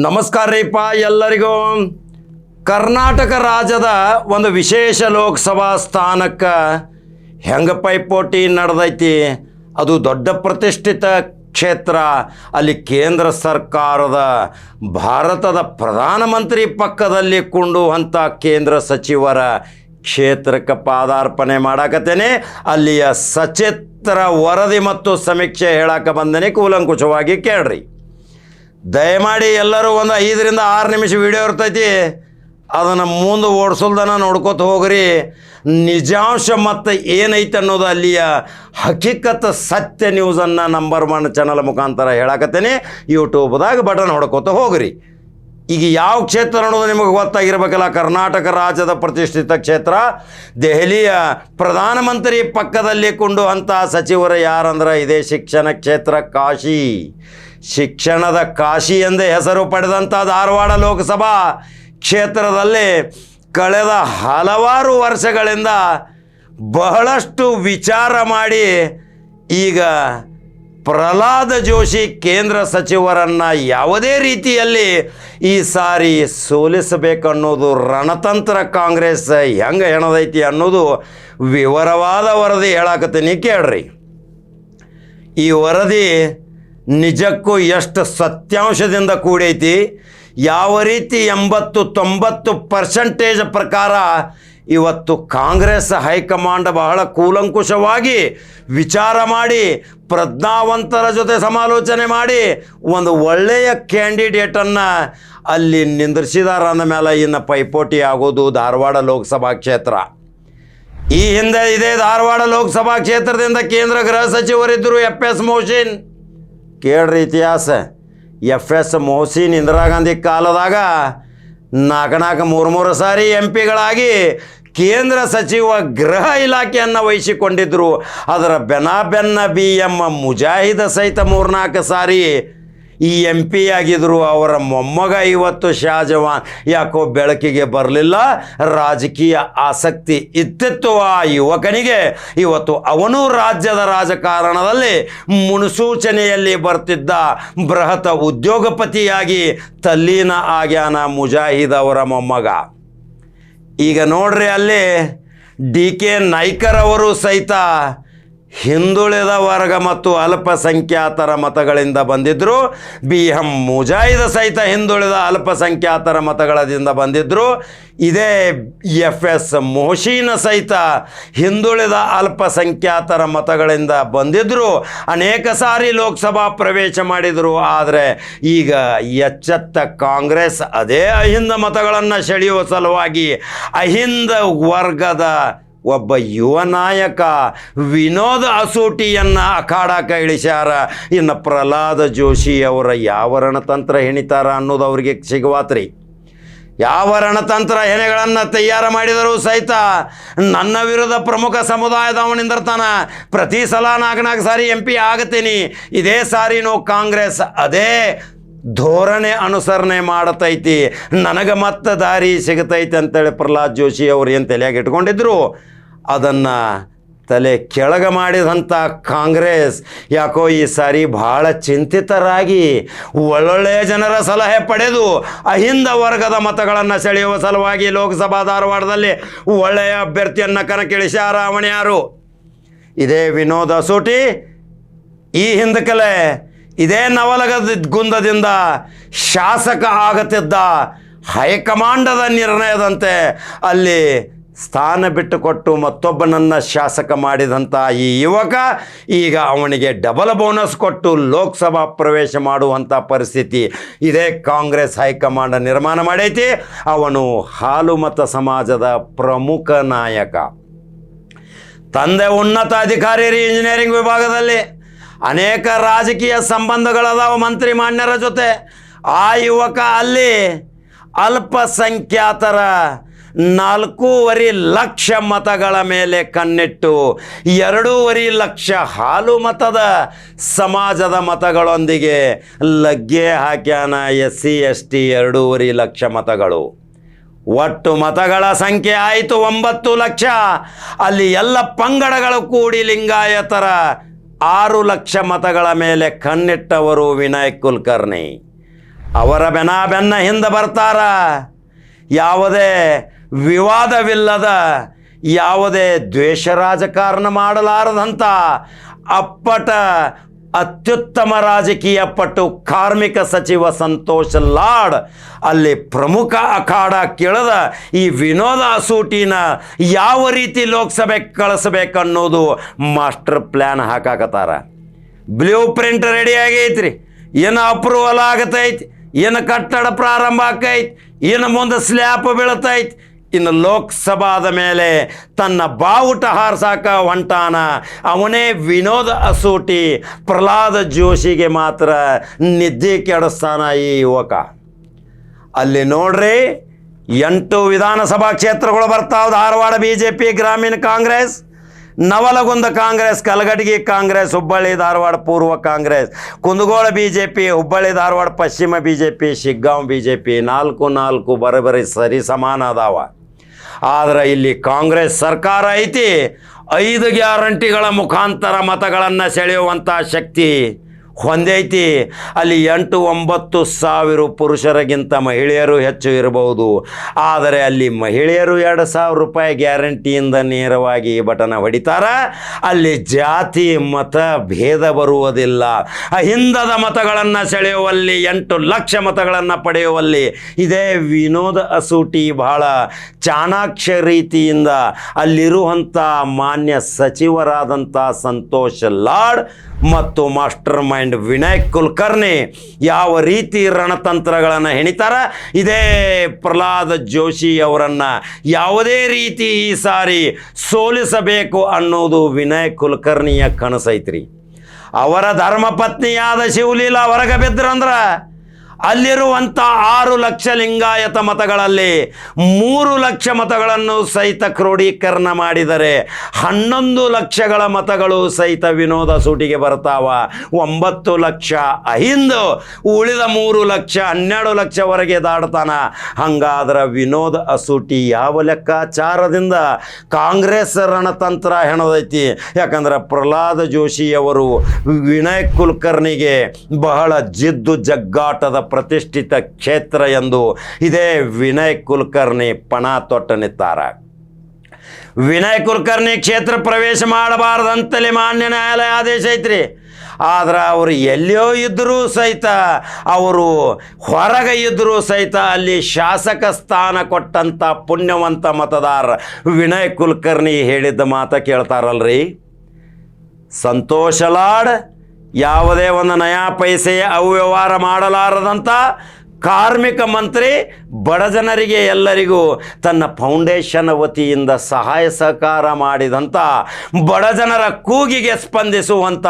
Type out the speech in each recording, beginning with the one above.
ನಮಸ್ಕಾರ ರೀಪ ಎಲ್ಲರಿಗೂ. ಕರ್ನಾಟಕ ರಾಜ್ಯದ ಒಂದು ವಿಶೇಷ ಲೋಕಸಭಾ ಸ್ಥಾನಕ್ಕೆ ಹೆಂಗೆ ಪೈಪೋಟಿ ನಡೆದೈತಿ? ಅದು ದೊಡ್ಡ ಪ್ರತಿಷ್ಠಿತ ಕ್ಷೇತ್ರ. ಅಲ್ಲಿ ಕೇಂದ್ರ ಸರ್ಕಾರದ, ಭಾರತದ ಪ್ರಧಾನಮಂತ್ರಿ ಪಕ್ಕದಲ್ಲಿ ಕುಂಡುವಂಥ ಕೇಂದ್ರ ಸಚಿವರ ಕ್ಷೇತ್ರಕ್ಕೆ ಪಾದಾರ್ಪಣೆ ಮಾಡಾಕತ್ತೇನೆ. ಅಲ್ಲಿಯ ಸಚಿತ್ರ ವರದಿ ಮತ್ತು ಸಮೀಕ್ಷೆ ಹೇಳಕ್ಕೆ ಬಂದೇನೆ ಕೂಲಂಕುಷವಾಗಿ ಕೇಳ್ರಿ. ದಯಮಾಡಿ ಎಲ್ಲರೂ ಒಂದು ಐದರಿಂದ ಆರು ನಿಮಿಷ ವಿಡಿಯೋ ಇರ್ತೈತಿ. ಅದನ್ನು ಮುಂದೆ ಓಡಿಸಲ್ದನ ನೋಡ್ಕೊತ ಹೋಗ್ರಿ. ನಿಜಾಂಶ ಮತ್ತು ಏನೈತೆ ಅನ್ನೋದು ಅಲ್ಲಿಯ ಹಕೀಕತ್ ಸತ್ಯ ನ್ಯೂಸನ್ನು ನಂಬರ್ ಒನ್ ಚಾನಲ್ ಮುಖಾಂತರ ಹೇಳಕತ್ತೇನೆ. ಯೂಟ್ಯೂಬ್ದಾಗ ಬಟನ್ ಹೊಡ್ಕೋತ ಹೋಗ್ರಿ. ಈಗ ಯಾವ ಕ್ಷೇತ್ರ ಅನ್ನೋದು ನಿಮಗೆ ಗೊತ್ತಾಗಿರ್ಬೇಕಲ್ಲ. ಕರ್ನಾಟಕ ರಾಜ್ಯದ ಪ್ರತಿಷ್ಠಿತ ಕ್ಷೇತ್ರ. ದೆಹಲಿಯ ಪ್ರಧಾನಮಂತ್ರಿ ಪಕ್ಕದಲ್ಲಿ ಕೊಂಡು ಅಂಥ ಸಚಿವರು ಯಾರಂದ್ರೆ, ಇದೇ ಶಿಕ್ಷಣ ಕ್ಷೇತ್ರ ಕಾಶಿ. ಶಿಕ್ಷಣದ ಕಾಶಿ ಎಂದೇ ಹೆಸರು ಪಡೆದಂಥ ಧಾರವಾಡ ಲೋಕಸಭಾ ಕ್ಷೇತ್ರದಲ್ಲಿ ಕಳೆದ ಹಲವಾರು ವರ್ಷಗಳಿಂದ ಬಹಳಷ್ಟು ವಿಚಾರ ಮಾಡಿ ಈಗ ಪ್ರಹ್ಲಾದ ಜೋಶಿ ಕೇಂದ್ರ ಸಚಿವರನ್ನು ಯಾವುದೇ ರೀತಿಯಲ್ಲಿ ಈ ಸಾರಿ ಸೋಲಿಸಬೇಕನ್ನೋದು ರಣತಂತ್ರ ಕಾಂಗ್ರೆಸ್ ಹೆಂಗೆ ಹೆಣದೈತಿ ಅನ್ನೋದು ವಿವರವಾದ ವರದಿ ಹೇಳಾಕತ್ತೀನಿ ಕೇಳ್ರಿ. ಈ ವರದಿ ನಿಜಕ್ಕೂ ಎಷ್ಟು ಸತ್ಯಾಂಶದಿಂದ ಕೂಡೈತಿ? ಯಾವ ರೀತಿ ಎಂಬತ್ತು ತೊಂಬತ್ತು ಪರ್ಸೆಂಟೇಜ್ ಪ್ರಕಾರ ಇವತ್ತು ಕಾಂಗ್ರೆಸ್ ಹೈಕಮಾಂಡ್ ಬಹಳ ಕೂಲಂಕುಷವಾಗಿ ವಿಚಾರ ಮಾಡಿ, ಪ್ರಜ್ಞಾವಂತರ ಜೊತೆ ಸಮಾಲೋಚನೆ ಮಾಡಿ ಒಂದು ಒಳ್ಳೆಯ ಕ್ಯಾಂಡಿಡೇಟನ್ನು ಅಲ್ಲಿ ನಿಂದ್ರಿಸಿದಾರ ಅಂದ ಮೇಲೆ ಇನ್ನು ಪೈಪೋಟಿ ಆಗೋದು ಧಾರವಾಡ ಲೋಕಸಭಾ ಕ್ಷೇತ್ರ. ಈ ಹಿಂದೆ ಇದೇ ಧಾರವಾಡ ಲೋಕಸಭಾ ಕ್ಷೇತ್ರದಿಂದ ಕೇಂದ್ರ ಗೃಹ ಸಚಿವರಿದ್ದರು ಎಫ್ ಎಸ್ ಮೋಹಸಿನ್. ಕೇಳ್ರಿ ಇತಿಹಾಸ. ಎಫ್ ಎಸ್ ಮೋಹಸಿನ್ ಇಂದಿರಾ ಗಾಂಧಿ ಕಾಲದಾಗ ನಾಲ್ಕು ನಾಲ್ಕು ಮೂರು ಮೂರು ಸಾರಿ ಎಂ ಪಿಗಳಾಗಿ ಕೇಂದ್ರ ಸಚಿವ ಗೃಹ ಇಲಾಖೆಯನ್ನು ವಹಿಸಿಕೊಂಡಿದ್ದರು ಅದರ ಬೆನಾ ಬೆನ್ನ ಬಿ ಎಂ ಮುಜಾಹಿದ ಸಹಿತ ಮೂರ್ನಾಲ್ಕು ಸಾರಿ ಈ ಎಂ ಪಿ ಆಗಿದ್ರು ಅವರ ಮೊಮ್ಮಗ ಇವತ್ತು ಶಾಜವಾನ್ ಯಾಕೋ ಬೆಳಕಿಗೆ ಬರಲಿಲ್ಲ? ರಾಜಕೀಯ ಆಸಕ್ತಿ ಇತ್ತಿತ್ತು ಆ ಯುವಕನಿಗೆ. ಇವತ್ತು ಅವನು ರಾಜ್ಯದ ರಾಜಕಾರಣದಲ್ಲಿ ಮುನ್ಸೂಚನೆಯಲ್ಲಿ ಬರ್ತಿದ್ದ ಬೃಹತ ಉದ್ಯೋಗಪತಿಯಾಗಿ ತಲ್ಲೀನ ಆಗ್ಯಾನ ಮುಜಾಹಿದ್ ಅವರ ಮೊಮ್ಮಗ. ಈಗ ನೋಡ್ರಿ ಅಲ್ಲಿ ಡಿ ಕೆ ನಾಯ್ಕರವರು ಸಹಿತ ಹಿಂದುಳಿದ ವರ್ಗ ಮತ್ತು ಅಲ್ಪಸಂಖ್ಯಾತರ ಮತಗಳಿಂದ ಬಂದಿದ್ದರು ಬಿ ಎಂ ಮುಜಾಹಿದ ಸಹಿತ ಹಿಂದುಳಿದ ಅಲ್ಪಸಂಖ್ಯಾತರ ಮತಗಳದಿಂದ ಬಂದಿದ್ದರು ಇದೇ ಎಫ್ ಎಸ್ ಮೋಶಿನ ಸಹಿತ ಹಿಂದುಳಿದ ಅಲ್ಪಸಂಖ್ಯಾತರ ಮತಗಳಿಂದ ಬಂದಿದ್ದರು ಅನೇಕ ಸಾರಿ ಲೋಕಸಭಾ ಪ್ರವೇಶ ಮಾಡಿದರು. ಆದರೆ ಈಗ ಎಚ್ಚೆತ್ತ ಕಾಂಗ್ರೆಸ್ ಅದೇ ಅಹಿಂದ ಮತಗಳನ್ನು ಸೆಳೆಯುವ ಸಲುವಾಗಿ ಅಹಿಂದ ವರ್ಗದ ಒಬ್ಬ ಯುವ ನಾಯಕ ವಿನೋದ ಅಸೂಟಿಯನ್ನು ಅಖಾಡಕ್ಕೆ ಇಳಿಸ್ಯಾರ. ಇನ್ನು ಪ್ರಹ್ಲಾದ ಜೋಶಿ ಅವರ ಯಾವ ರಣತಂತ್ರ ಹೆಣಿತಾರ ಅನ್ನೋದು ಅವ್ರಿಗೆ ಸಿಗುವಾತ್ರಿ. ಯಾವ ರಣತಂತ್ರ ಹೆಣೆಗಳನ್ನು ತಯಾರು ಮಾಡಿದರೂ ಸಹಿತ ನನ್ನ ವಿರುದ್ಧ ಪ್ರಮುಖ ಸಮುದಾಯದವನಿಂದಿರ್ತಾನ ಪ್ರತಿ ಸಲ ನಾಲ್ಕು ಸಾರಿ ಎಂ ಪಿ ಆಗತೀನಿ. ಇದೇ ಸಾರಿನೂ ಕಾಂಗ್ರೆಸ್, ಅದೇ ಧೋರಣೆ ಅನುಸರಣೆ ಮಾಡತೈತಿ. ನನಗೆ ಮತ್ತೆ ದಾರಿ ಸಿಗತೈತಿ ಅಂತೇಳಿ ಪ್ರಹ್ಲಾದ್ ಜೋಶಿ ಅವರು ಏನು ತಲೆಯಾಗಿ ಇಟ್ಕೊಂಡಿದ್ರು? ಅದನ್ನು ತಲೆ ಕೆಳಗೆ ಮಾಡಿದಂಥ ಕಾಂಗ್ರೆಸ್ ಯಾಕೋ ಈ ಸಾರಿ ಬಹಳ ಚಿಂತಿತರಾಗಿ ಒಳ್ಳೊಳ್ಳೆಯ ಜನರ ಸಲಹೆ ಪಡೆದು ಅಹಿಂದ ವರ್ಗದ ಮತಗಳನ್ನು ಸೆಳೆಯುವ ಸಲುವಾಗಿ ಲೋಕಸಭಾ ಧಾರವಾಡದಲ್ಲಿ ಒಳ್ಳೆಯ ಅಭ್ಯರ್ಥಿಯನ್ನು ಕಣಕ್ಕಿಳಿಸ್ಯಾರ ರಾವಣ್ಯಾರು ಇದೇ ವಿನೋದ ಸೂಟಿ. ಈ ಹಿಂದಕಲೆ ಇದೇ ನವಲಗದ ಗುಂದದಿಂದ ಶಾಸಕ ಆಗುತ್ತಿದ್ದ ಹೈಕಮಾಂಡದ ನಿರ್ಣಯದಂತೆ ಅಲ್ಲಿ ಸ್ಥಾನ ಬಿಟ್ಟುಕೊಟ್ಟು ಮತ್ತೊಬ್ಬನನ್ನು ಶಾಸಕ ಮಾಡಿದಂಥ ಈ ಯುವಕ ಈಗ ಅವನಿಗೆ ಡಬಲ್ ಬೋನಸ್ ಕೊಟ್ಟು ಲೋಕಸಭಾ ಪ್ರವೇಶ ಮಾಡುವಂಥ ಪರಿಸ್ಥಿತಿ ಇದೇ. ಕಾಂಗ್ರೆಸ್ ಹೈಕಮಾಂಡ್ ನಿರ್ಮಾಣ ಮಾಡೈತಿ. ಅವನು ಹಾಲು ಮತ ಸಮಾಜದ ಪ್ರಮುಖ ನಾಯಕ. ತಂದೆ ಉನ್ನತ ಅಧಿಕಾರಿ ಇಂಜಿನಿಯರಿಂಗ್ ವಿಭಾಗದಲ್ಲಿ. ಅನೇಕ ರಾಜಕೀಯ ಸಂಬಂಧಗಳದಾವ ಮಂತ್ರಿ ಮಾನ್ಯರ ಜೊತೆ. ಆ ಯುವಕ ಅಲ್ಲಿ ಅಲ್ಪಸಂಖ್ಯಾತರ ನಾಲ್ಕೂವರೆ ಲಕ್ಷ ಮತಗಳ ಮೇಲೆ ಕಣ್ಣಿಟ್ಟು, ಎರಡೂವರೆ ಲಕ್ಷ ಹಾಲು ಮತದ ಸಮಾಜದ ಮತಗಳೊಂದಿಗೆ ಲಗ್ಗೆ ಹಾಕ್ಯಾನ ಎಸ್ ಸಿ ಎಸ್ ಟಿ ಎರಡೂವರೆ ಲಕ್ಷ ಮತಗಳು. ಒಟ್ಟು ಮತಗಳ ಸಂಖ್ಯೆ ಆಯಿತು ಒಂಬತ್ತು ಲಕ್ಷ. ಅಲ್ಲಿ ಎಲ್ಲ ಪಂಗಡಗಳು ಕೂಡಿ ಲಿಂಗಾಯತರ ಆರು ಲಕ್ಷ ಮತಗಳ ಮೇಲೆ ಕಣ್ಣಿಟ್ಟವರು ವಿನಾಯಕ್ ಕುಲಕರ್ಣಿ. ಅವರ ಬೆನಾ ಬೆನ್ನ ಹಿಂದೆ ಬರ್ತಾರ. ಯಾವುದೇ ವಿವಾದವಿಲ್ಲದ ಯಾವುದೇ ದ್ವೇಷ ರಾಜಕಾರಣ ಮಾಡಲಾರದಂಥ ಅಪ್ಪಟ ಅತ್ಯುತ್ತಮ ರಾಜಕೀಯ ಪಟ್ಟು ಕಾರ್ಮಿಕ ಸಚಿವ ಸಂತೋಷ್ ಲಾಡ್, ಅಲ್ಲಿ ಪ್ರಮುಖ ಅಖಾಡ ಕೇಳದ ಈ ವಿನೋದ ಸೂಟಿನ ಯಾವ ರೀತಿ ಲೋಕಸಭೆ ಕಳಿಸ್ಬೇಕನ್ನೋದು ಮಾಸ್ಟರ್ ಪ್ಲ್ಯಾನ್ ಹಾಕಾಕತ್ತಾರ. ಬ್ಲೂ ಪ್ರಿಂಟ್ ರೆಡಿ ಆಗೈತ್ರಿ. ಏನು ಅಪ್ರೂವಲ್ ಆಗತೈತಿ, ಏನು ಕಟ್ಟಡ ಪ್ರಾರಂಭ ಆಕೈತಿ, ಏನು ಮುಂದೆ ಸ್ಲ್ಯಾಪ್ ಬೀಳ್ತೈತಿ ಇನ್ನು ಲೋಕಸಭಾದ ಮೇಲೆ ತನ್ನ ಬಾವುಟ ಹಾರಿಸಾಕ ಹೊಂಟಾನ. ಅವನೇ ವಿನೋದ ಅಸೂಟಿ, ಪ್ರಹ್ಲಾದ ಜೋಶಿಗೆ ಮಾತ್ರ ನಿದ್ದೆ ಕೆಡಿಸ್ತಾನ ಈ ಯುವಕ. ಅಲ್ಲಿ ನೋಡ್ರಿ, ಎಂಟು ವಿಧಾನಸಭಾ ಕ್ಷೇತ್ರಗಳು ಬರ್ತಾವ ಧಾರವಾಡ ಬಿ ಜೆ ಪಿ ಗ್ರಾಮೀಣ ಕಾಂಗ್ರೆಸ್, ನವಲಗುಂದ ಕಾಂಗ್ರೆಸ್ ಕಲಗಡಿಗೆ ಕಾಂಗ್ರೆಸ್, ಹುಬ್ಬಳ್ಳಿ, ಧಾರವಾಡ ಪೂರ್ವ Congress, Kundagol B J P Hubballi, Dharwad ಪಶ್ಚಿಮ B J P Shiggaon B J P ನಾಲ್ಕು ನಾಲ್ಕು ಬರೋಬ್ಬರಿ ಸರಿ ಸಮಾನ ಅದಾವ. ಆದ್ರೆ ಇಲ್ಲಿ ಕಾಂಗ್ರೆಸ್ ಸರ್ಕಾರ ಐತಿ. ಐದು ಗ್ಯಾರಂಟಿಗಳ ಮುಖಾಂತರ ಮತಗಳನ್ನು ಸೆಳೆಯುವಂಥ ಶಕ್ತಿ. ಹೊಂದೈತಿ. ಅಲ್ಲಿ ಎಂಟು ಒಂಬತ್ತು ಸಾವಿರ ಪುರುಷರಿಗಿಂತ ಮಹಿಳೆಯರು ಹೆಚ್ಚು ಇರಬಹುದು. ಆದರೆ ಅಲ್ಲಿ ಮಹಿಳೆಯರು ಎರಡು ಸಾವಿರ ರೂಪಾಯಿ ಗ್ಯಾರಂಟಿಯಿಂದ ನೇರವಾಗಿ ಬಟನ ಹೊಡಿತಾರ. ಅಲ್ಲಿ ಜಾತಿ ಮತ ಭೇದ ಬರುವುದಿಲ್ಲ. ಅಹಿಂದದ ಮತಗಳನ್ನು ಸೆಳೆಯುವಲ್ಲಿ, ಎಂಟು ಲಕ್ಷ ಮತಗಳನ್ನು ಪಡೆಯುವಲ್ಲಿ ಇದೇ ವಿನೋದ ಅಸೂಟಿ ಬಹಳ. ಚಾಣಾಕ್ಷ ರೀತಿಯಿಂದ ಅಲ್ಲಿರುವಂಥ ಮಾನ್ಯ ಸಚಿವರಾದಂಥ ಸಂತೋಷ್ ಲಾಡ್ ಮತ್ತು ಮಾಸ್ಟರ್ ಮೈಂಡ್ ವಿನಾಯಕ್ ಕುಲಕರ್ಣಿ ಯಾವ ರೀತಿ ರಣತಂತ್ರಗಳನ್ನು ಹೆಣಿತಾರ, ಇದೇ ಪ್ರಹ್ಲಾದ ಜೋಶಿ ಅವರನ್ನು ಯಾವುದೇ ರೀತಿ ಈ ಸಾರಿ ಸೋಲಿಸಬೇಕು ಅನ್ನೋದು ವಿನಯ್ ಕುಲಕರ್ಣಿಯ ಕನಸೈತ್ರಿ. ಅವರ ಧರ್ಮಪತ್ನಿಯಾದ ಶಿವಲೀಲಾ ಹೊರಗೆ ಬಿದ್ರಂದ್ರ ಅಲ್ಲಿರುವಂಥ ಆರು ಲಕ್ಷ ಲಿಂಗಾಯತ ಮತಗಳಲ್ಲಿ ಮೂರು ಲಕ್ಷ ಮತಗಳನ್ನು ಸಹಿತ ಕ್ರೋಢೀಕರಣ ಮಾಡಿದರೆ ಹನ್ನೊಂದು ಲಕ್ಷಗಳ ಮತಗಳು ಸಹಿತ ವಿನೋದ ಸೂಟಿಗೆ ಬರ್ತಾವ. ಒಂಬತ್ತು ಲಕ್ಷ ಅಹಿಂದು ಉಳಿದ ಮೂರು ಲಕ್ಷ ಹನ್ನೆರಡು ಲಕ್ಷವರೆಗೆ ದಾಡ್ತಾನ. ಹಂಗಾದ್ರೆ ವಿನೋದ ಅಸೂಟಿ ಯಾವ ಲೆಕ್ಕಾಚಾರದಿಂದ ಕಾಂಗ್ರೆಸ್ ರಣತಂತ್ರ ಹೆಣದೈತಿ. ಯಾಕಂದ್ರೆ ಪ್ರಹ್ಲಾದ ಜೋಶಿಯವರು ವಿನಯ್ ಕುಲಕರ್ಣಿಗೆ ಬಹಳ ಜಿದ್ದು ಜಗ್ಗಾಟದ ಪ್ರತಿಷ್ಠಿತ ಕ್ಷೇತ್ರ ಎಂದು ಇದೇ ವಿನಯ್ ಕುಲಕರ್ಣಿ ಪಣ ತೊಟ್ಟ ನಿಂತಾರ ವಿನಯ್ ಕುಲಕರ್ಣಿ ಕ್ಷೇತ್ರ ಪ್ರವೇಶ ಮಾಡಬಾರ್ದಂತಲೇ ಮಾನ್ಯ ನ್ಯಾಯಾಲಯ ಆದೇಶ ಐತ್ರಿ. ಆದ್ರೆ ಅವರು ಎಲ್ಲಿಯೋ ಇದ್ದರೂ ಸಹಿತ, ಅವರು ಹೊರಗೆ ಇದ್ದರೂ ಸಹಿತ ಅಲ್ಲಿ ಶಾಸಕ ಸ್ಥಾನ ಕೊಟ್ಟಂಥ ಪುಣ್ಯವಂತ ಮತದಾರ ವಿನಯ್ ಕುಲಕರ್ಣಿ ಹೇಳಿದ್ದ ಮಾತ ಕೇಳ್ತಾರಲ್ರಿ. ಸಂತೋಷ ಲಾಡ್. ಯಾವುದೇ ಒಂದು ನಯಾ ಪೈಸೆ ಅವ್ಯವಹಾರ ಮಾಡಲಾರದಂಥ ಕಾರ್ಮಿಕ ಮಂತ್ರಿ ಬಡ ಜನರಿಗೆ ಎಲ್ಲರಿಗೂ ತನ್ನ ಫೌಂಡೇಶನ್ ವತಿಯಿಂದ ಸಹಾಯ ಸಹಕಾರ ಮಾಡಿದಂಥ ಬಡ ಜನರ ಕೂಗಿಗೆ ಸ್ಪಂದಿಸುವಂಥ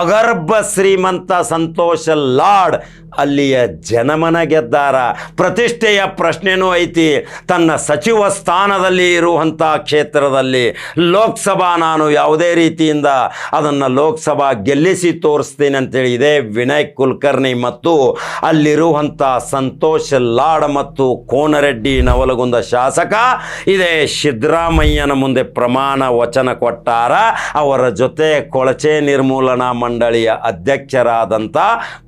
ಅಗರ್ಭ ಶ್ರೀಮಂತ ಸಂತೋಷ ಲಾಡ್ ಅಲ್ಲಿಯ ಜನಮನ ಗೆದ್ದಾರ. ಪ್ರತಿಷ್ಠೆಯ ಪ್ರಶ್ನೆನೂ ಐತಿ. ತನ್ನ ಸಚಿವ ಸ್ಥಾನದಲ್ಲಿ ಇರುವಂಥ ಕ್ಷೇತ್ರದಲ್ಲಿ ಲೋಕಸಭಾ ನಾನು ಯಾವುದೇ ರೀತಿಯಿಂದ ಅದನ್ನು ಲೋಕಸಭಾ ಗೆಲ್ಲಿಸಿ ತೋರಿಸ್ತೀನಿ ಅಂತೇಳಿ ಇದೇ ವಿನಯ್ ಕುಲಕರ್ಣಿ ಮತ್ತು ಅಲ್ಲಿರುವಂಥ ಸಂತೋಷ್ ಲಾಡ್ ಮತ್ತು ಕೋನರೆಡ್ಡಿ ನವಲಗುಂದ ಶಾಸಕ, ಇದೇ ಸಿದ್ದರಾಮಯ್ಯನ ಮುಂದೆ ಪ್ರಮಾಣ ವಚನ ಕೊಟ್ಟಾರ. ಅವರ ಜೊತೆ ಕೊಳಚೆ ನಿರ್ಮೂಲನಾ ಮಂಡಳಿಯ ಅಧ್ಯಕ್ಷರಾದಂಥ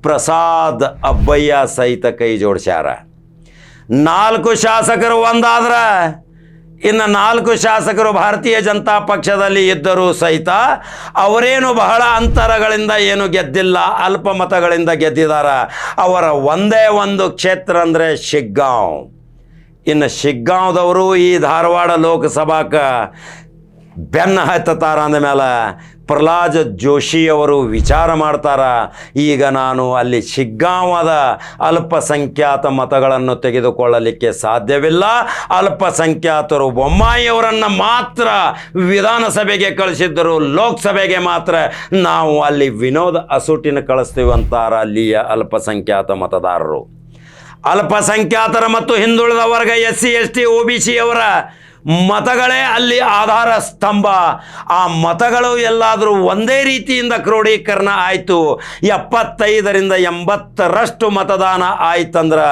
ಪ್ರಸಾದ್ ಅಬ್ಬಯ್ಯ ಸಹಿತ ಕೈ ಜೋಡಿಸ್ಯಾರ. ನಾಲ್ಕು ಶಾಸಕರು ಒಂದಾದ್ರ. ಇನ್ನು ನಾಲ್ಕು ಶಾಸಕರು ಭಾರತೀಯ ಜನತಾ ಪಕ್ಷದಲ್ಲಿ ಇದ್ದರೂ ಸಹಿತ ಅವರೇನು ಬಹಳ ಅಂತರಗಳಿಂದ ಏನು ಗೆದ್ದಿಲ್ಲ, ಅಲ್ಪ ಮತಗಳಿಂದ ಗೆದ್ದಿದ್ದಾರೆ. ಅವರ ಒಂದೇ ಒಂದು ಕ್ಷೇತ್ರ ಅಂದರೆ ಶಿಗ್ಗಾಂವ್. ಇನ್ನು ಶಿಗ್ಗಾಂವ್ದವರು ಈ ಧಾರವಾಡ ಲೋಕಸಭಾಕ ಬೆನ್ನ ಹತ್ತತಾರ ಅಂದ ಮೇಲೆ ಪ್ರಹ್ಲಾದ ಜೋಶಿಯವರು ವಿಚಾರ ಮಾಡ್ತಾರ, ಈಗ ನಾನು ಅಲ್ಲಿ ಶಿಗ್ಗಾಂವದ ಅಲ್ಪಸಂಖ್ಯಾತ ಮತಗಳನ್ನು ತೆಗೆದುಕೊಳ್ಳಲಿಕ್ಕೆ ಸಾಧ್ಯವಿಲ್ಲ. ಅಲ್ಪಸಂಖ್ಯಾತರು ಬೊಮ್ಮಾಯಿಯವರನ್ನು ಮಾತ್ರ ವಿಧಾನಸಭೆಗೆ ಕಳಿಸಿದ್ದರು, ಲೋಕಸಭೆಗೆ ಮಾತ್ರ. ನಾವು ಅಲ್ಲಿ ವಿನೋದ ಅಸೂಟಿನ ಕಳಿಸ್ತೀವಿ ಅಂತಾರ ಅಲ್ಲಿಯ ಅಲ್ಪಸಂಖ್ಯಾತ ಮತದಾರರು. ಅಲ್ಪಸಂಖ್ಯಾತರ ಮತ್ತು ಹಿಂದುಳಿದ ವರ್ಗ S C S T O B, C ಅವರ ಮತಗಳೇ ಅಲ್ಲಿ ಆಧಾರ ಸ್ತಂಭ. ಆ ಮತಗಳು ಎಲ್ಲಾದರೂ ಒಂದೇ ರೀತಿಯಿಂದ ಕ್ರೋಢೀಕರಣ ಆಯಿತು. ಎಪ್ಪತ್ತೈದರಿಂದ ಎಂಬತ್ತರಷ್ಟು ಮತದಾನ ಆಯ್ತಂದ್ರೆ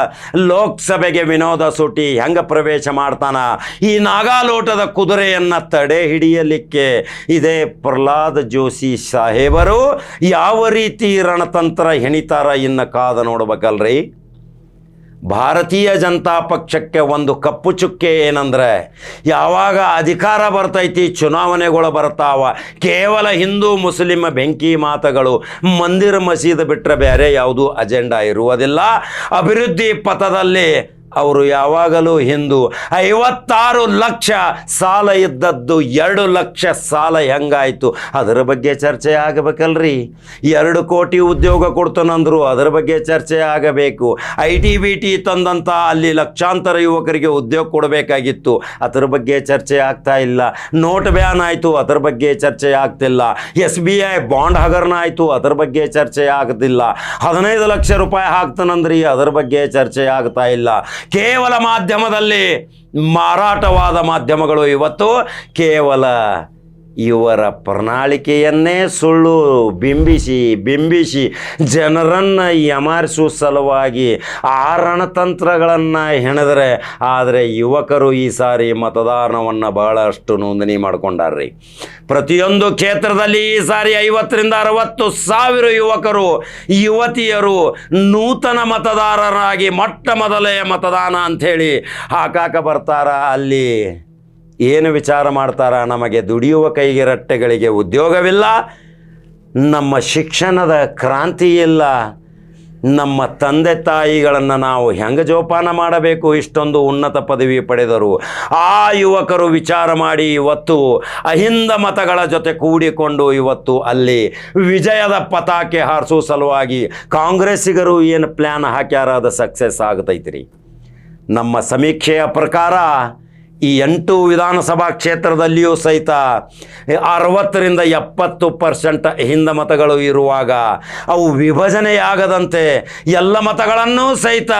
ಲೋಕಸಭೆಗೆ ವಿನೋದ ಸೂಟಿ ಹೆಂಗೆ ಪ್ರವೇಶ ಮಾಡ್ತಾನ? ಈ ನಾಗಾಲೋಟದ ಕುದುರೆಯನ್ನು ತಡೆ ಹಿಡಿಯಲಿಕ್ಕೆ ಇದೇ ಪ್ರಹ್ಲಾದ್ ಜೋಶಿ ಸಾಹೇಬರು ಯಾವ ರೀತಿ ರಣತಂತ್ರ ಹೆಣಿತಾರ ಇನ್ನು ಕಾದ ನೋಡ್ಬೇಕಲ್ರಿ? ಭಾರತೀಯ ಜನತಾ ಪಕ್ಷಕ್ಕೆ ಒಂದು ಕಪ್ಪು ಚುಕ್ಕೆ ಏನಂದರೆ, ಯಾವಾಗ ಅಧಿಕಾರ ಬರ್ತೈತಿ, ಚುನಾವಣೆಗಳು ಬರ್ತಾವ, ಕೇವಲ ಹಿಂದೂ ಮುಸ್ಲಿಮ ಬೆಂಕಿ ಮಾತುಗಳು ಮಂದಿರ ಮಸೀದ್ ಬಿಟ್ಟರೆ ಬೇರೆ ಯಾವುದೂ ಅಜೆಂಡಾ ಇರುವುದಿಲ್ಲ. ಅಭಿವೃದ್ಧಿ ಪಥದಲ್ಲಿ ಅವರು ಯಾವಾಗಲೂ ಹಿಂದೂ. ಐವತ್ತಾರು ಲಕ್ಷ ಸಾಲ ಇದ್ದದ್ದು ಎರಡು ಲಕ್ಷ ಸಾಲ ಹೆಂಗಾಯಿತು? ಅದರ ಬಗ್ಗೆ ಚರ್ಚೆ ಆಗಬೇಕಲ್ರಿ. ಎರಡು ಕೋಟಿ ಉದ್ಯೋಗ ಕೊಡ್ತಾನಂದ್ರು ಅದರ ಬಗ್ಗೆ ಚರ್ಚೆ ಆಗಬೇಕು. ಐ ಟಿ ಬಿ ಟಿ ತಂದಂಥ ಅಲ್ಲಿ ಲಕ್ಷಾಂತರ ಯುವಕರಿಗೆ ಉದ್ಯೋಗ ಕೊಡಬೇಕಾಗಿತ್ತು. ಅದರ ಬಗ್ಗೆ ಚರ್ಚೆ ಆಗ್ತಾ ಇಲ್ಲ. ನೋಟ್ ಬ್ಯಾನ್ ಆಯಿತು, ಅದರ ಬಗ್ಗೆ ಚರ್ಚೆ ಆಗ್ತಿಲ್ಲ. ಎಸ್ ಬಿ ಐ ಬಾಂಡ್ ಹಗರಣ ಆಯಿತು, ಅದರ ಬಗ್ಗೆ ಚರ್ಚೆ ಆಗ್ತಿಲ್ಲ ಹದಿನೈದು ಲಕ್ಷ ರೂಪಾಯಿ ಹಾಕ್ತಾನಂದ್ರಿ ಅದರ ಬಗ್ಗೆ ಚರ್ಚೆ ಆಗ್ತಾ ಇಲ್ಲ. ಕೇವಲ ಮಾಧ್ಯಮದಲ್ಲಿ ಮಾರಾಟವಾದ ಮಾಧ್ಯಮಗಳು ಇವತ್ತು ಕೇವಲ ಇವರ ಪ್ರಣಾಳಿಕೆಯನ್ನೇ ಸುಳ್ಳು ಬಿಂಬಿಸಿ ಬಿಂಬಿಸಿ ಜನರನ್ನು ಯಮಾರಿಸುವ ಸಲುವಾಗಿ ಆ ರಣತಂತ್ರಗಳನ್ನು ಹೆಣೆದರೆ, ಆದರೆ ಯುವಕರು ಈ ಸಾರಿ ಮತದಾನವನ್ನು ಬಹಳಷ್ಟು ನೋಂದಣಿ ಮಾಡ್ಕೊಂಡಾರ್ರಿ. ಪ್ರತಿಯೊಂದು ಕ್ಷೇತ್ರದಲ್ಲಿ ಈ ಸಾರಿ ಐವತ್ತರಿಂದ ಅರವತ್ತು ಸಾವಿರ ಯುವಕರು, ಯುವತಿಯರು ನೂತನ ಮತದಾರರಾಗಿ ಮೊಟ್ಟ ಮೊದಲೇ ಮತದಾನ ಅಂಥೇಳಿ ಹಾಕಾಕ ಬರ್ತಾರ ಅಲ್ಲಿ. ಏನು ವಿಚಾರ ಮಾಡ್ತಾರ? ನಮಗೆ ದುಡಿಯುವ ಕೈಗೆ ರಟ್ಟೆಗಳಿಗೆ ಉದ್ಯೋಗವಿಲ್ಲ. ನಮ್ಮ ಶಿಕ್ಷಣದ ಕ್ರಾಂತಿ ಇಲ್ಲ. ನಮ್ಮ ತಂದೆ ತಾಯಿಗಳನ್ನು ನಾವು ಹೆಂಗೆ ಜೋಪಾನ ಮಾಡಬೇಕು? ಇಷ್ಟೊಂದು ಉನ್ನತ ಪದವಿ ಪಡೆದರು. ಆ ಯುವಕರು ವಿಚಾರ ಮಾಡಿ ಇವತ್ತು ಅಹಿಂದ ಮತಗಳ ಜೊತೆ ಕೂಡಿಕೊಂಡು ಇವತ್ತು ಅಲ್ಲಿ ವಿಜಯದ ಪತಾಕೆ ಹಾರಿಸೋ ಸಲುವಾಗಿ ಕಾಂಗ್ರೆಸ್ಸಿಗರು ಏನು ಪ್ಲ್ಯಾನ್ ಹಾಕ್ಯಾರ? ಅದು ಸಕ್ಸಸ್ ಆಗತೈತಿ ನಮ್ಮ ಸಮೀಕ್ಷೆಯ ಪ್ರಕಾರ ಈ ಎಂಟು ವಿಧಾನಸಭಾ ಕ್ಷೇತ್ರದಲ್ಲಿಯೂ ಸಹಿತ ಅರವತ್ತರಿಂದ ಎಪ್ಪತ್ತು ಪರ್ಸೆಂಟ್ ಹಿಂದ ಮತಗಳು ಇರುವಾಗ ಅವು ವಿಭಜನೆಯಾಗದಂತೆ ಎಲ್ಲ ಮತಗಳನ್ನೂ ಸಹಿತ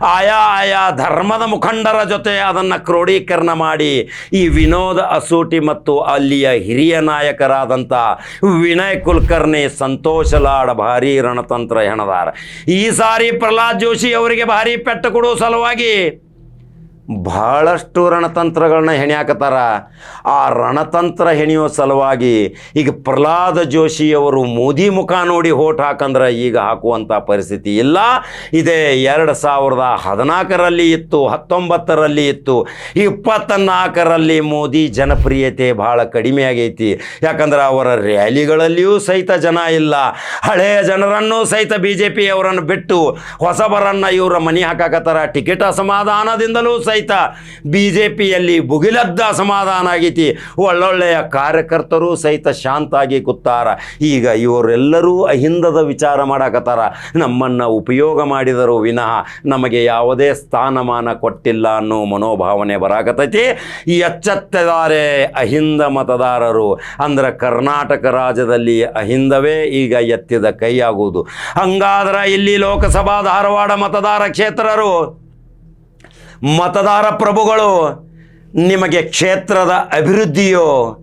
ಆಯಾ ಆಯಾ ಧರ್ಮದ ಮುಖಂಡರ ಜೊತೆ ಅದನ್ನು ಕ್ರೋಢೀಕರಣ ಮಾಡಿ ಈ ವಿನೋದ್ ಅಸೂಟಿ ಮತ್ತು ಅಲ್ಲಿಯ ಹಿರಿಯ ನಾಯಕರಾದಂಥ ವಿನಯ್ ಕುಲಕರ್ಣಿ, ಸಂತೋಷ ಲಾಡ್, ಭಾರಿ ರಣತಂತ್ರ ಹೆಣದಾರ. ಈ ಸಾರಿ ಪ್ರಹ್ಲಾದ್ ಜೋಶಿ ಅವರಿಗೆ ಭಾರಿ ಪೆಟ್ಟು ಕೊಡುವ ಸಲುವಾಗಿ ಬಹಳಷ್ಟು ರಣತಂತ್ರಗಳನ್ನ ಹೆಣಿಯಾಕತ್ತಾರ ಆ ರಣತಂತ್ರ ಹೆಣಿಯೋ ಸಲುವಾಗಿ ಈಗ ಪ್ರಹ್ಲಾದ ಜೋಶಿಯವರು ಮೋದಿ ಮುಖ ನೋಡಿ ಹೋಟ್ ಹಾಕಂದ್ರೆ ಈಗ ಹಾಕುವಂಥ ಪರಿಸ್ಥಿತಿ ಇಲ್ಲ. ಇದೇ ಎರಡು ಸಾವಿರದ ಹದಿನಾಲ್ಕರಲ್ಲಿ ಇತ್ತು, ಹತ್ತೊಂಬತ್ತರಲ್ಲಿ ಇತ್ತು ಇಪ್ಪತ್ತ ನಾಲ್ಕರಲ್ಲಿ ಮೋದಿ ಜನಪ್ರಿಯತೆ ಭಾಳ ಕಡಿಮೆ ಆಗೈತಿ. ಯಾಕಂದ್ರೆ ಅವರ ರ್ಯಾಲಿಗಳಲ್ಲಿಯೂ ಸಹಿತ ಜನ ಇಲ್ಲ. ಹಳೆಯ ಜನರನ್ನು ಸಹಿತ ಬಿ ಜೆ ಪಿಯವರನ್ನು ಬಿಟ್ಟು ಹೊಸಬರನ್ನು ಇವರ ಮನೆ ಹಾಕಾಕತ್ತಾರ. ಟಿಕೆಟ್ ಅಸಮಾಧಾನದಿಂದಲೂ ಸಹಿತ ಬಿ ಜೆ ಪಿಯಲ್ಲಿ ಭುಗಿಲದ್ದ ಸಮಾಧಾನ ಆಗೈತಿ. ಒಳ್ಳೊಳ್ಳೆಯ ಕಾರ್ಯಕರ್ತರು ಸಹಿತ ಶಾಂತಾಗಿ ಕೂತಾರ. ಈಗ ಇವರೆಲ್ಲರೂ ಅಹಿಂದದ ವಿಚಾರ ಮಾಡಾಕತ್ತಾರ. ನಮ್ಮನ್ನು ಉಪಯೋಗ ಮಾಡಿದರು ವಿನಃ ನಮಗೆ ಯಾವುದೇ ಸ್ಥಾನಮಾನ ಕೊಟ್ಟಿಲ್ಲ ಅನ್ನೋ ಮನೋಭಾವನೆ ಬರಾಕತೈತಿ ಎಚ್ಚೆತ್ತಿದ್ದಾರೆ ಅಹಿಂದ ಮತದಾರರು. ಅಂದ್ರೆ ಕರ್ನಾಟಕ ರಾಜ್ಯದಲ್ಲಿ ಅಹಿಂದವೇ ಈಗ ಎತ್ತಿದ ಕೈಯಾಗುವುದು. ಹಂಗಾದ್ರೆ ಇಲ್ಲಿ ಲೋಕಸಭಾ ಧಾರವಾಡ ಮತದಾರ ಕ್ಷೇತ್ರರು ಮತದಾರ ಪ್ರಭುಗಳು, ನಿಮಗೆ ಕ್ಷೇತ್ರದ ಅಭಿವೃದ್ಧಿಯೋ,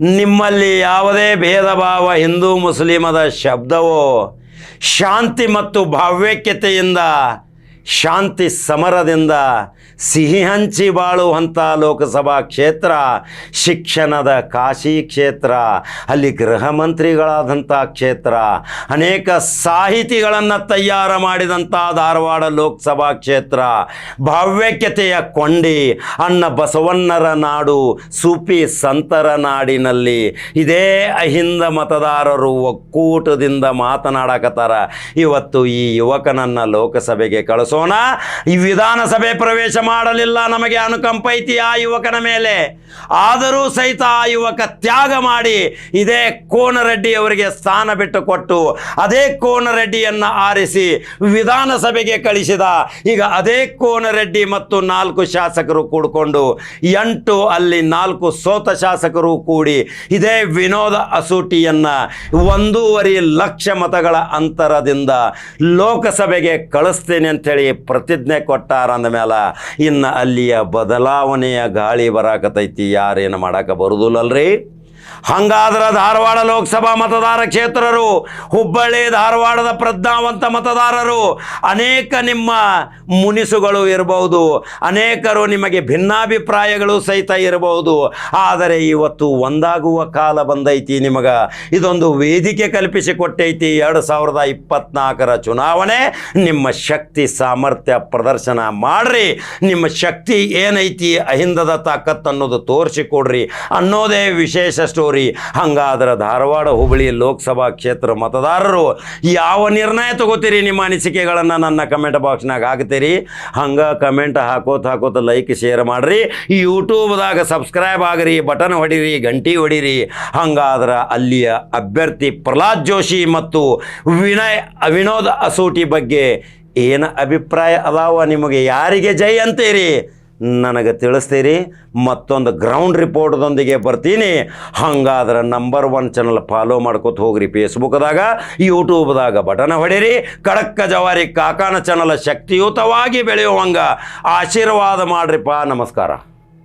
ನಿಮ್ಮಲ್ಲಿ ಯಾವುದೇ ಭೇದ ಭಾವ ಹಿಂದೂ ಮುಸ್ಲಿಮದ ಶಬ್ದವೋ, ಶಾಂತಿ ಮತ್ತು ಭಾವ್ಯಕ್ಯತೆಯಿಂದ ಶಾಂತಿ ಸಮರದಿಂದ ಸಿಹಿ ಹಂಚಿ ಬಾಳುವಂಥ ಲೋಕಸಭಾ ಕ್ಷೇತ್ರ, ಶಿಕ್ಷಣದ ಕಾಶಿ ಕ್ಷೇತ್ರ, ಅಲ್ಲಿ ಗೃಹ ಮಂತ್ರಿಗಳಾದಂಥ ಕ್ಷೇತ್ರ, ಅನೇಕ ಸಾಹಿತಿಗಳನ್ನು ತಯಾರು ಮಾಡಿದಂಥ ಧಾರವಾಡ ಲೋಕಸಭಾ ಕ್ಷೇತ್ರ ಭಾವ್ಯಕ್ಯತೆಯ ಕೊಂಡಿ, ಅಣ್ಣ ಬಸವಣ್ಣರ ನಾಡು, ಸೂಪಿ ಸಂತರ ನಾಡಿನಲ್ಲಿ ಇದೇ ಅಹಿಂದ ಮತದಾರರು ಒಕ್ಕೂಟದಿಂದ ಮಾತನಾಡಕತ್ತಾರ. ಇವತ್ತು ಈ ಯುವಕನನ್ನು ಲೋಕಸಭೆಗೆ ಕಳಿಸೋಣ ಈ ವಿಧಾನಸಭೆ ಪ್ರವೇಶ ಮಾಡಲಿಲ್ಲ. ನಮಗೆ ಅನುಕಂಪ ಐತಿ ಆ ಯುವಕನ ಮೇಲೆ. ಆದರೂ ಸಹಿತ ಆ ಯುವಕ ತ್ಯಾಗ ಮಾಡಿ ಇದೇ ಕೋನರೆಡ್ಡಿ ಅವರಿಗೆ ಸ್ಥಾನ ಬಿಟ್ಟು ಕೊಟ್ಟು, ಅದೇ ಕೋನರೆಡ್ಡಿಯನ್ನು ಆರಿಸಿ ವಿಧಾನಸಭೆಗೆ ಕಳಿಸಿದ. ಈಗ ಅದೇ ಕೋನರೆಡ್ಡಿ ಮತ್ತು ನಾಲ್ಕು ಶಾಸಕರು ಕೂಡಿಕೊಂಡು, ಎಂಟು ಅಲ್ಲಿ ನಾಲ್ಕು ಸೋತ ಶಾಸಕರು ಕೂಡಿ ಇದೇ ವಿನೋದ ಅಸೂಟಿಯನ್ನ ಒಂದೂವರೆ ಲಕ್ಷ ಮತಗಳ ಅಂತರದಿಂದ ಲೋಕಸಭೆಗೆ ಕಳಿಸ್ತೇನೆ ಅಂತೇಳಿ ಪ್ರತಿಜ್ಞೆ ಕೊಟ್ಟಾರ ಅಂದಮೇಲೆ ಇನ್ನು ಅಲ್ಲಿಯ ಬದಲಾವಣೆಯ ಗಾಳಿ ಬರಾಕತೈತಿ ಯಾರೇನು ಮಾಡಾಕ ಬರುದಿಲ್ಲಲ್ರಿ? ಹಂಗಾದ್ರೆ ಧಾರವಾಡ ಲೋಕಸಭಾ ಮತದಾರ ಕ್ಷೇತ್ರರು, ಹುಬ್ಬಳ್ಳಿ, ಧಾರವಾಡದ ಪ್ರಜ್ಞಾವಂತ ಮತದಾರರು, ಅನೇಕ ನಿಮ್ಮ ಮುನಿಸುಗಳು ಇರಬಹುದು, ಅನೇಕರು ನಿಮಗೆ ಭಿನ್ನಾಭಿಪ್ರಾಯಗಳು ಸಹಿತ ಇರಬಹುದು, ಆದರೆ ಇವತ್ತು ಒಂದಾಗುವ ಕಾಲ ಬಂದೈತಿ ನಿಮಗ. ಇದೊಂದು ವೇದಿಕೆ ಕಲ್ಪಿಸಿಕೊಟ್ಟೈತಿ ಎರಡು ಸಾವಿರದ ಇಪ್ಪತ್ನಾಲ್ಕರ ಚುನಾವಣೆ. ನಿಮ್ಮ ಶಕ್ತಿ, ಸಾಮರ್ಥ್ಯ ಪ್ರದರ್ಶನ ಮಾಡ್ರಿ. ನಿಮ್ಮ ಶಕ್ತಿ ಏನೈತಿ ಅಹಿಂದದ ತಾಕತ್ತನ್ನೋದು ತೋರಿಸಿಕೊಡ್ರಿ ಅನ್ನೋದೇ ವಿಶೇಷ ಸ್ಟೋರಿ ಹಂಗಾದ್ರೆ ಧಾರವಾಡ ಹುಬ್ಬಳ್ಳಿ ಲೋಕಸಭಾ ಕ್ಷೇತ್ರ ಮತದಾರರು ಯಾವ ನಿರ್ಣಯ ತಗೋತೀರಿ ನಿಮ್ಮ ಅನಿಸಿಕೆಗಳನ್ನು ನನ್ನ ಕಮೆಂಟ್ ಬಾಕ್ಸ್ನಾಗ ಹಾಕ್ತೀರಿ. ಹಂಗೆ ಕಮೆಂಟ್ ಹಾಕೋತ ಹಾಕೋತ ಲೈಕ್ ಶೇರ್ ಮಾಡ್ರಿ. ಯೂಟ್ಯೂಬ್ದಾಗ ಸಬ್ಸ್ಕ್ರೈಬ್ ಆಗ್ರಿ, ಬಟನ್ ಹೊಡಿರಿ ಗಂಟಿ ಹೊಡಿರಿ. ಹಂಗಾದ್ರೆ ಅಲ್ಲಿಯ ಅಭ್ಯರ್ಥಿ ಪ್ರಹ್ಲಾದ್ ಜೋಶಿ ಮತ್ತು ವಿನಯ್, ವಿನೋದ್ ಅಸೂಟಿ ಬಗ್ಗೆ ಏನು ಅಭಿಪ್ರಾಯ ಅದಾವ, ನಿಮಗೆ ಯಾರಿಗೆ ಜೈ ಅಂತೀರಿ? ನನಗೆ ತಿಳಿಸ್ತೀರಿ, ಮತ್ತೊಂದು ಗ್ರೌಂಡ್ ರಿಪೋರ್ಟ್ದೊಂದಿಗೆ ಬರ್ತೀನಿ. ಹಂಗಾದ್ರೆ ನಂಬರ್ ಒನ್ ಚಾನಲ್ ಫಾಲೋ ಮಾಡ್ಕೊತ ಹೋಗ್ರಿ ಫೇಸ್ಬುಕ್ದಾಗ ಯೂಟ್ಯೂಬ್ದಾಗ ಬಟನ್ ಹೊಡೀರಿ. ಕಡಕ್ಕ ಜವಾರಿ ಕಾಕಾನ ಚಾನಲ್ ಶಕ್ತಿಯುತವಾಗಿ ಬೆಳೆಯುವಂಗ. ಆಶೀರ್ವಾದ ಮಾಡ್ರಿಪ್ಪ, ನಮಸ್ಕಾರ.